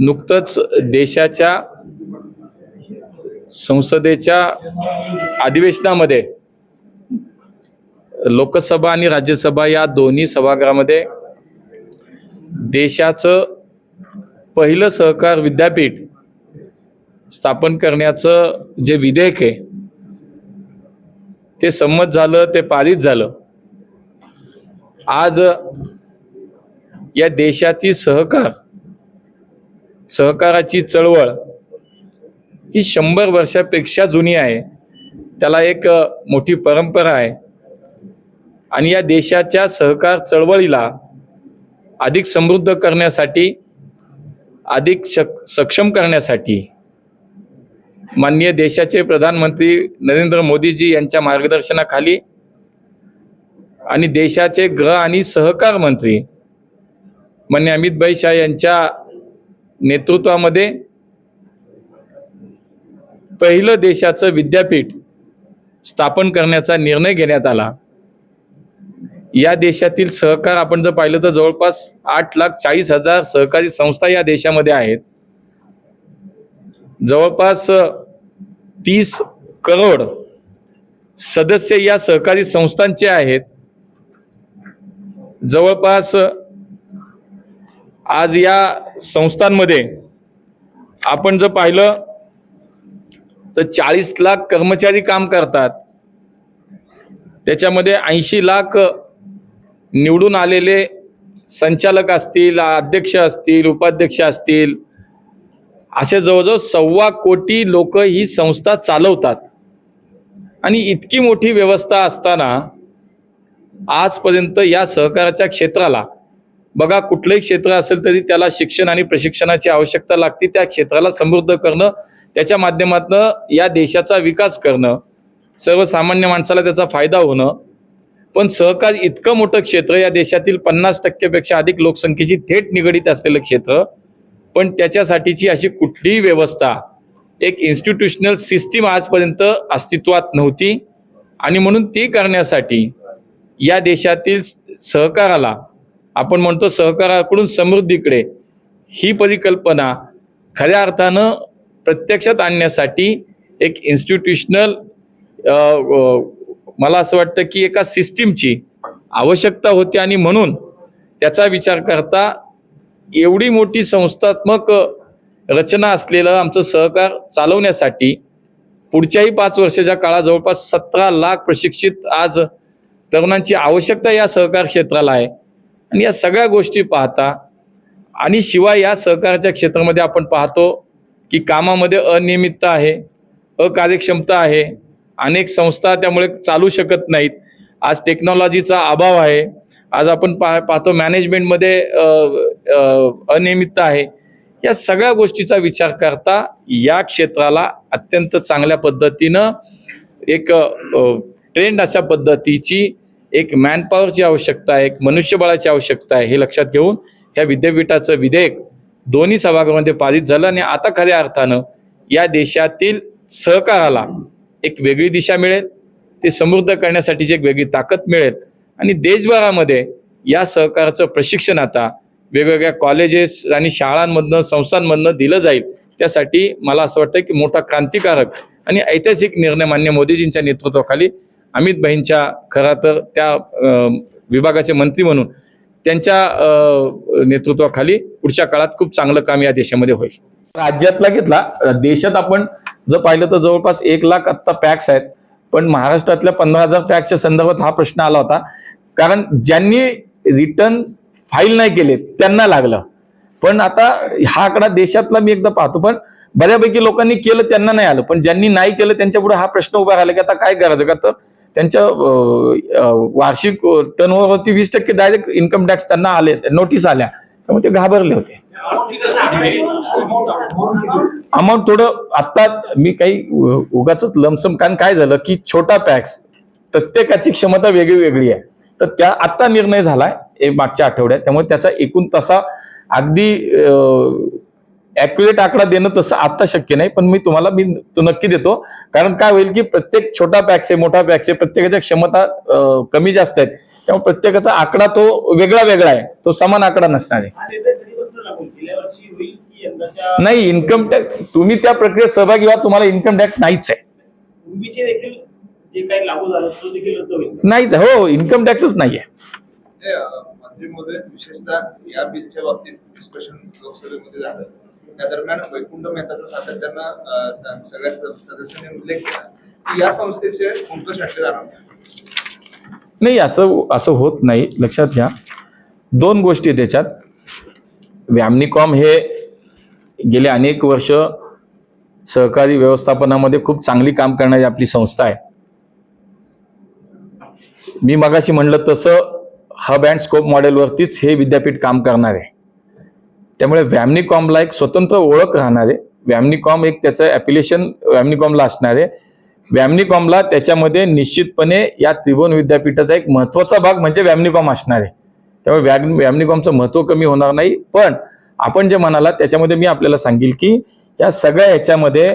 नुकतंच देशाच्या संसदेच्या अधिवेशनामध्ये लोकसभा आणि राज्यसभा या दोन्ही सभागृहामध्ये देशाचं पहिलं सहकार विद्यापीठ स्थापन करण्याचं जे विधेयक आहे ते संमत झालं ते पारित झालं. आज या देशातील सहकार सहकाराची चळवळ ही शंभर वर्षापेक्षा जुनी आहे. त्याला एक मोठी परंपरा आहे. आणि या देशाच्या सहकार चळवळीला अधिक समृद्ध करण्यासाठी अधिक शक सक्षम करण्यासाठी माननीय देशाचे प्रधानमंत्री नरेंद्र मोदीजी यांच्या मार्गदर्शनाखाली आणि देशाचे गृह आणि सहकार मंत्री मान्य अमित शाह यांच्या नेतृत्वामध्ये पहिलं देशाचं विद्यापीठ स्थापन करण्याचा निर्णय घेण्यात आला. या देशातील सहकार आपण जर पाहिलं तर जवळपास आठ लाख चाळीस हजार सहकारी संस्था या देशामध्ये आहेत. जवळपास तीस करोड सदस्य या सहकारी संस्थांचे आहेत. जवळपास आज या संस्थांमध्ये आपण जर पाहिलं तर चाळीस लाख कर्मचारी काम करतात. त्याच्यामध्ये ऐंशी लाख निवडून आलेले संचालक असतील अध्यक्ष असतील उपाध्यक्ष असतील. असे जवळजवळ सव्वा कोटी लोक ही संस्था चालवतात. आणि इतकी मोठी व्यवस्था असताना आजपर्यंत या सहकाराच्या क्षेत्राला बघा कुठलंही क्षेत्र असेल तरी त्याला शिक्षण आणि प्रशिक्षणाची आवश्यकता लागते. त्या क्षेत्राला समृद्ध करणं त्याच्या माध्यमातून या देशाचा विकास करणं सर्वसामान्य माणसाला त्याचा फायदा होणं. पण सहकार इतकं मोठं क्षेत्र या देशातील पन्नास टक्क्यापेक्षा अधिक लोकसंख्येची थेट निगडीत असलेलं क्षेत्र पण त्याच्यासाठीची अशी कुठलीही व्यवस्था एक इन्स्टिट्यूशनल सिस्टीम आजपर्यंत अस्तित्वात नव्हती. आणि म्हणून ती करण्यासाठी या देशातील सहकाराला आपण म्हणतो सहकाराकडून समृद्धीकडे. ही परिकल्पना खऱ्या अर्थानं प्रत्यक्षात आणण्यासाठी एक इन्स्टिट्यूशनल मला असं वाटतं की एका सिस्टीमची आवश्यकता होती आणि म्हणून त्याचा विचार करता एवढी मोठी संस्थात्मक रचना असलेलं आमचं सहकार चालवण्यासाठी पुढच्याही पाच वर्षाच्या काळात जवळपास सतरा लाख प्रशिक्षित आज तरुणांची आवश्यकता या सहकार क्षेत्राला आहे. आणि या सगळ्या गोष्टी पाहता आणि शिवाय या सहकाराच्या क्षेत्रामध्ये आपण पाहतो की कामामध्ये अनियमितता आहे अकार्यक्षमता आहे अनेक संस्था त्यामुळे चालू शकत नाहीत. आज टेक्नॉलॉजीचा अभाव आहे. आज आपण पा पाहतो मॅनेजमेंटमध्ये अनियमितता आहे. या सगळ्या गोष्टीचा विचार करता या क्षेत्राला अत्यंत चांगल्या पद्धतीनं एक ट्रेंड अशा पद्धतीची एक मॅनपॉवरची आवश्यकता आहे एक मनुष्यबळाची आवश्यकता आहे हे लक्षात घेऊन ह्या विद्यापीठाचं विधेयक दोन्ही सभागृहामध्ये पारित झालं आणि आता खऱ्या अर्थानं या देशातील सहकाराला एक वेगळी दिशा मिळेल ते समृद्ध करण्यासाठीची एक वेगळी ताकद मिळेल आणि देशभरामध्ये या सहकाराचं प्रशिक्षण आता वेगवेगळ्या कॉलेजेस आणि शाळांमधनं संस्थांमधनं दिलं जाईल. त्यासाठी मला असं वाटतं की मोठा क्रांतिकारक आणि ऐतिहासिक निर्णय मान्य मोदीजींच्या नेतृत्वाखाली अमित भाईंच्या खरा तर त्या विभागाचे मंत्री म्हणून त्यांच्या नेतृत्वाखाली पुढच्या काळात खूप चांगलं काम या देशामध्ये होईल. राज्यातला घेतला. देशात आपण जर पाहिलं तर जवळपास एक लाख आत्ता पॅक्स आहेत. पण महाराष्ट्रातल्या पंधरा हजार पॅक्सच्या संदर्भात हा प्रश्न आला होता. कारण ज्यांनी रिटर्न फाईल नाही केले त्यांना लागलं. पण आता हा आकडा देशातला मी एकदा पाहतो पण बऱ्यापैकी लोकांनी केलं त्यांना नाही आलं. पण ज्यांनी नाही केलं त्यांच्या पुढे हा प्रश्न उभा राहिला की आता काय करायचं का तर त्यांच्या वार्षिक अं, वार्षिक टर्नओव्हरवरती वीस टक्के डायरेक्ट इन्कम टॅक्स त्यांना आले नोटीस आल्या. त्यामुळे ते घाबरले होते. अमाऊंट थोडं आत्ता मी काही उगाच लमसम कारण काय झालं की छोटा पॅक्स प्रत्येकाची क्षमता वेगळी वेगळी आहे. तर त्या आत्ता निर्णय झालाय हे मागच्या आठवड्यात. त्यामुळे त्याचा एकूण तसा अगदी ऍक्युरेट आकडा देणं तसं आत्ता शक्य नाही पण मी तुम्हाला मी तो नक्की देतो. कारण काय होईल की प्रत्येक छोटा पॅक्स आहे मोठा पॅक्स आहे प्रत्येकाच्या क्षमता कमी जास्त आहेत. त्यामुळे प्रत्येकाचा आकडा तो वेगळा वेगळा आहे. तो समान आकडा नसणार आहे. नाही इन्कम टॅक्स तुम्ही त्या प्रक्रियेत सहभागी व्हा तुम्हाला इन्कम टॅक्स नाहीच आहे. पूर्वीचे देखील जे काही लागू झालं तो देखील रद्द होईल. नाहीच आहे. हो इन्कम टॅक्सच नाही बाबतीमध्ये विशेषतः या बिलच्या बाबतीत डिस्कशन लोकसभेमध्ये झालं. त्या दरम्यान वैकुंठ मेहताचा सातत्यानं सगळ्या सदस्यांनी उल्लेख केला. की या संस्थेचे कोणतं छाटले जाणार नाही. असं असं होत नाही. लक्षात घ्या. दोन गोष्टी त्याच्यात व्यामनिकॉम हे गेले अनेक वर्ष सहकारी व्यवस्थापनामध्ये खूप चांगली काम करणारी आपली संस्था आहे. मी मगाशी म्हणलं तसं हब अँड स्कोप मॉडेलवरतीच हे विद्यापीठ काम करणार आहे. त्यामुळे व्यामनिकॉमला एक स्वतंत्र ओळख राहणार आहे. व्यामनिकॉम एक त्याचं ॲप्लिकेशन व्यामनिकॉमला असणार आहे. व्यामनिकॉमला त्याच्यामध्ये निश्चितपणे या त्रिभुवन विद्यापीठाचा एक महत्त्वाचा भाग म्हणजे व्यामनिकॉम असणार आहे. त्यामुळे व्या व्यामनिकॉमचं महत्त्व कमी होणार नाही. पण आपण जे म्हणाला त्याच्यामध्ये मी आपल्याला सांगेल की या सगळ्या ह्याच्यामध्ये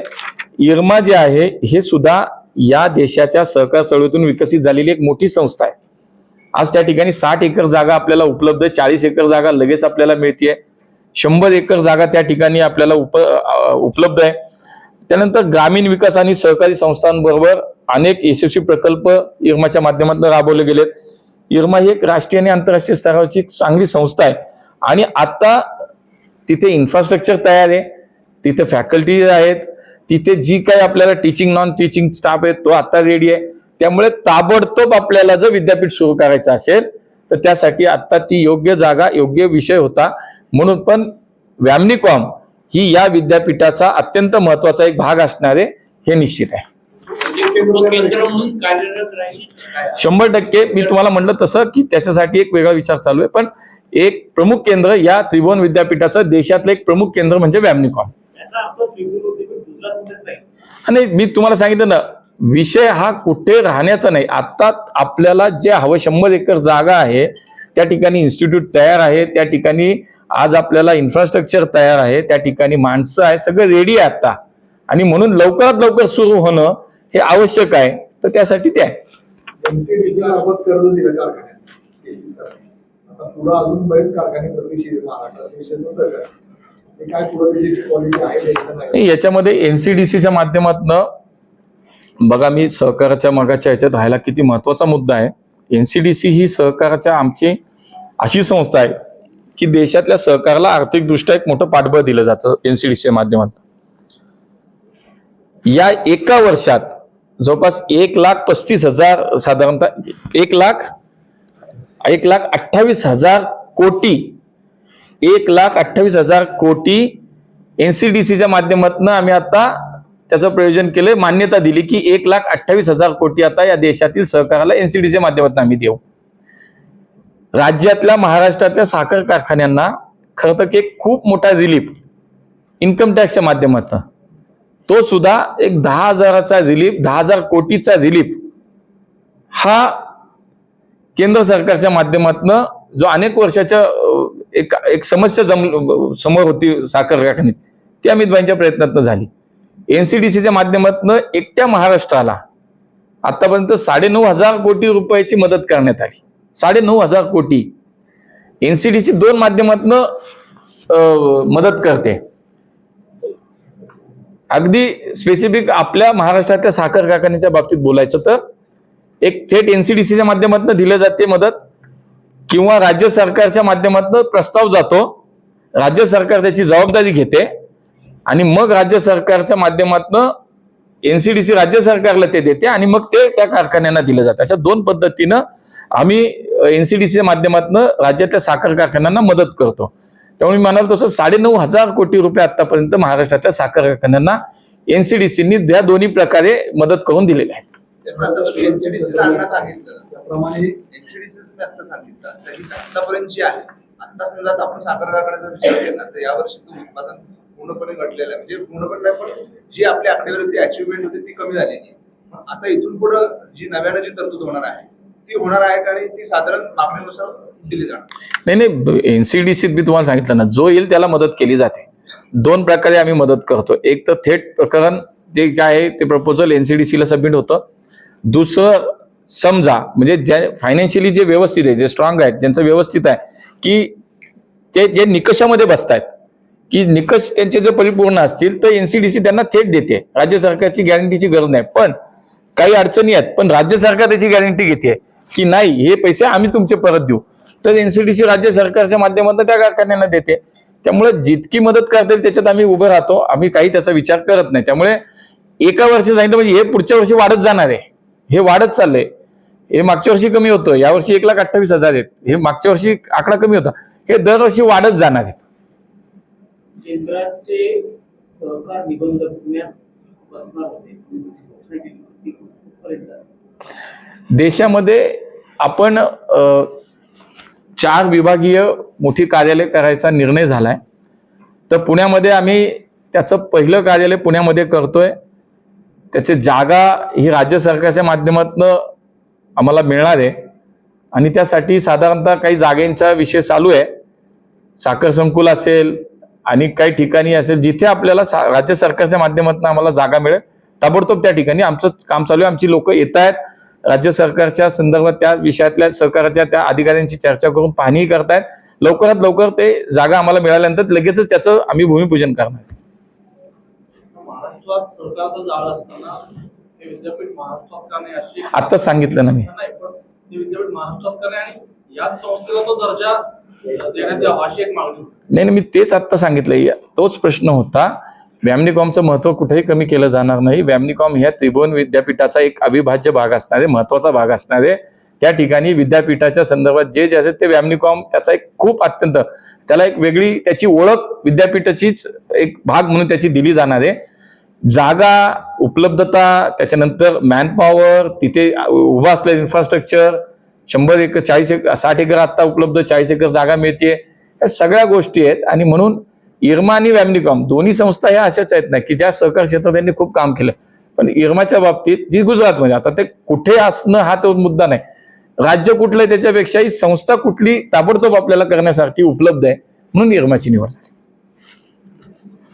इरमा जे आहे हे सुद्धा या देशाच्या सहकार चळवळीतून विकसित झालेली एक मोठी संस्था आहे. आज त्या ठिकाणी साठ एकर जागा आपल्याला उपलब्ध आहे. चाळीस एकर जागा लगेच आपल्याला मिळते शंभर एकर जागा त्या ठिकाणी आपल्याला उप उपलब्ध आहे. त्यानंतर ग्रामीण विकास आणि सहकारी संस्थांबरोबर अनेक यशस्वी प्रकल्प इरमाच्या माध्यमातून राबवले गेलेत. इरमा ही एक राष्ट्रीय आणि आंतरराष्ट्रीय स्तरावरची एक चांगली संस्था आहे. आणि आता तिथे इन्फ्रास्ट्रक्चर तयार आहे. तिथे फॅकल्टीज आहेत. तिथे जी काही आपल्याला टीचिंग नॉन टीचिंग स्टाफ आहे तो आता रेडी आहे. त्यामुळे ताबडतोब आपल्याला जर विद्यापीठ सुरू करायचं असेल तर त्यासाठी आता ती योग्य जागा योग्य विषय होता. म्हणून पण व्यामनिकॉम ही या विद्यापीठाचा अत्यंत महत्त्वाचा एक भाग असणारे हे निश्चित आहे? शंभर टक्के मी तुम्हाला म्हणलं तसं की त्याच्यासाठी एक वेगळा विचार चालू आहे. पण एक प्रमुख केंद्र या त्रिभुवन विद्यापीठाचं देशातलं एक प्रमुख केंद्र म्हणजे व्यामनिकॉम. आणि मी तुम्हाला सांगितलं ना विषय हा कुठे राहण्याचा नाही. आता आपल्याला जे हवं शंभर एकर जागा आहे त्या ठिकाणी इन्स्टिट्यूट तयार आहे त्या ठिकाणी आज आपल्याला इन्फ्रास्ट्रक्चर तयार आहे त्या ठिकाणी माणसं आहे सगळं रेडी आहे आता. आणि म्हणून लवकरात लवकर सुरू होणं हे आवश्यक आहे. तर त्यासाठी ते आहे. याच्यामध्ये एनसीडीसीच्या माध्यमातनं बघा मी सहकाराच्या मगाच्या ह्याच्यात राहायला किती महत्त्वाचा मुद्दा आहे. एन सी डी सी ही सहकाराच्या आमची अशी संस्था आहे की देशातल्या सहकाराला आर्थिकदृष्ट्या एक मोठं पाठबळ दिलं जातं एनसीडीसीच्या माध्यमातून. या एका वर्षात जवळपास एक लाख पस्तीस हजार साधारणतः एक लाख एक लाख अठ्ठावीस हजार कोटी एक लाख अठ्ठावीस हजार कोटी एनसीडीसीच्या माध्यमातून आम्ही आता त्याचं प्रयोजन केलं मान्यता दिली की एक लाख अठ्ठावीस हजार कोटी आता या देशातील सहकाराला एनसीडीच्या माध्यमातून आम्ही देऊ. राज्यातल्या महाराष्ट्रातल्या साखर कारखान्यांना खरं तर एक खूप मोठा रिलीफ इन्कम टॅक्सच्या माध्यमातून. तो सुद्धा एक दहा हजाराचा रिलीफ दहा हजार कोटीचा रिलीफ हा केंद्र सरकारच्या माध्यमातून जो अनेक वर्षाच्या एक एक समस्या जम समोर होती साखर कारखान्याची ती अमितभाईंच्या प्रयत्नातनं झाली. एनसीडीसीच्या माध्यमातून एकट्या महाराष्ट्राला आतापर्यंत साडेनऊ हजार कोटी रुपयाची मदत करण्यात आली. साडेनऊ हजार कोटी. एनसीडीसी दोन माध्यमातून मदत करते. अगदी स्पेसिफिक आपल्या महाराष्ट्रातल्या साखर कारखान्याच्या बाबतीत बोलायचं तर एक थेट एनसीडीसीच्या माध्यमातून दिलं जाते मदत किंवा राज्य सरकारच्या माध्यमातून प्रस्ताव जातो. राज्य सरकार त्याची जबाबदारी घेते. आणि मग राज्य सरकारच्या माध्यमातून एनसीडीसी राज्य सरकारला ते देते आणि मग ते त्या कारखान्यांना दिलं जातं. अशा दोन पद्धतीनं आम्ही एनसीडीसीच्या माध्यमातून राज्यातल्या साखर कारखान्यांना मदत करतो. त्यामुळे मी म्हणाल तसं साडेनऊ हजार कोटी रुपये आतापर्यंत महाराष्ट्रातल्या साखर कारखान्यांना एनसीडीसीनी या दोन्ही प्रकारे मदत करून दिलेली आहेत एनसीडीसी आतापर्यंत आहे आता समजा आपण साखर कारखान्याचा विचार केला तर या वर्षीचं उत्पादन पूर्णपणे घटलेलं आहे. म्हणजे पूर्णपणे नाही पण जी आपली आकडेवारी अचिव्हमेंट होती ती कमी झालेली आता इथून पुढे जी नव्यानं जी तरतूद होणार आहे ती होणार आहे का आणि ती साधारण मागणीनुसार दिली जाणार. नाही नाही एनसीडीसीत मी तुम्हाला सांगितलं ना जो येईल त्याला मदत केली जाते. दोन प्रकारे आम्ही मदत करतो. एक तर थेट प्रकरण जे काय आहे ते प्रपोजल एनसीडीसीला सबमिट होतं. दुसरं समजा म्हणजे ज्या फायनान्शियली जे व्यवस्थित आहे जे स्ट्रॉंग आहेत ज्यांचं व्यवस्थित आहे की ते जे निकषामध्ये बसत आहेत की निकष त्यांचे जर परिपूर्ण असतील तर एनसीडीसी त्यांना थेट देते. राज्य सरकारची गॅरंटीची गरज नाही. पण काही अडचणी आहेत पण राज्य सरकार त्याची गॅरंटी घेते. की नाही हे पैसे आम्ही तुमचे परत देऊ. तर एनसीडीसी राज्य सरकारच्या माध्यमातून त्या कारखान्यांना देते. त्यामुळे जितकी मदत करता येईल त्याच्यात आम्ही उभं राहतो. आम्ही काही त्याचा विचार करत नाही. त्यामुळे एका वर्षी सांगितलं म्हणजे हे पुढच्या वर्षी वाढत जाणार आहे. हे वाढत चाललंय. हे मागच्या वर्षी कमी होतं. यावर्षी एक लाख अठ्ठावीस हजार आहेत. हे मागच्या वर्षी आकडा कमी होता. हे दरवर्षी वाढत जाणार आहेत. केंद्राचे सहकार निबंध पुण्यात बसणार होते. देशामध्ये आपण चार विभागीय मोठी कार्यालय करायचा निर्णय झालाय. तर पुण्यामध्ये आम्ही त्याचं पहिलं कार्यालय पुण्यामध्ये करतोय. त्याची जागा ही राज्य सरकारच्या माध्यमातून आम्हाला मिळणार आहे. आणि त्यासाठी साधारणतः काही जागेंचा विषय चालू आहे. साखर संकुल असेल आणि काही ठिकाणी असेल जिथे आपल्याला राज्य सरकारच्या माध्यमातून आम्हाला जागा मिळेल ताबडतोब त्या ठिकाणी आमचं काम चालू आहे. आमची लोक येत आहेत. राज्य सरकारच्या संदर्भात त्या विषयातल्या सरकारच्या त्या अधिकाऱ्यांशी चर्चा करून पाहणीही करतायत. लवकरात लवकर ते जागा आम्हाला मिळाल्यानंतर लगेचच त्याचं आम्ही भूमिपूजन करणार. आत्ताच सांगितलं ना मी. नाही नाही याच संस्थेला तो दर्जा देण्यात यावा अशी एक मागणी. नाही मी तेच आत्ता सांगितलं तोच प्रश्न होता. व्यामनिकॉमचं महत्त्व कुठेही कमी केलं जाणार नाही. व्यामनिकॉम ह्या त्रिभुवन विद्यापीठाचा एक अविभाज्य भाग असणारे महत्त्वाचा भाग असणारे त्या ठिकाणी विद्यापीठाच्या संदर्भात जे जे असेल ते व्यामनिकॉम त्याचा एक खूप अत्यंत त्याला एक वेगळी त्याची ओळख विद्यापीठाचीच एक भाग म्हणून त्याची दिली जाणार आहे. जागा उपलब्धता त्याच्यानंतर मॅनपॉवर तिथे उभा असलेलं इन्फ्रास्ट्रक्चर शंभर एकर चाळीस एकर साठ एकर आत्ता उपलब्ध चाळीस एकर जागा मिळते या सगळ्या गोष्टी आहेत आणि म्हणून इरमा आणि वॅमनिकॉम दोन्ही संस्था ह्या अशाच आहेत ना की ज्या सहकार क्षेत्रात त्यांनी खूप काम केलं. पण इरमाच्या बाबतीत जी गुजरातमध्ये आता ते कुठे असणं हा तो मुद्दा नाही. राज्य कुठलं आहे त्याच्यापेक्षाही संस्था कुठली ताबडतोब आपल्याला करण्यासाठी उपलब्ध आहे म्हणून इरमाची निवड झाली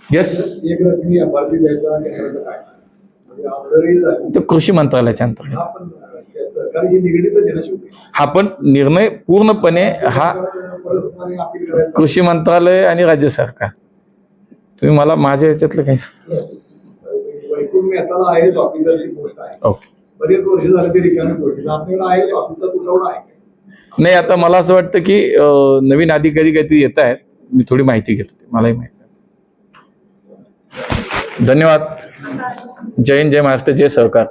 येस तो कृषी मंत्रालयाच्या अंतर्गत. हा पण त्या सरकारशी निगडीतच आहे ना शेवटी. हा पण निर्णय पूर्णपणे हा कृषी मंत्रालय आणि राज्य सरकार. तुम्ही मला माझ्या याच्यातलं काही सांग- वैकुंठ मेहताला आय एस ऑफिसरची पोस्ट आहे. ओके. बरेच वर्ष झाले ते रिकामी पोस्ट आपल्याकडे आय एस ऑफिसर तुटवडा आहे? का? नाही आता मला असं वाटतं की अं, नवीन अधिकारी काहीतरी येत आहेत. मी थोडी माहिती घेतो. मलाही माहिती धन्यवाद. जय हिंद जय महाराष्ट्र जय सहकार.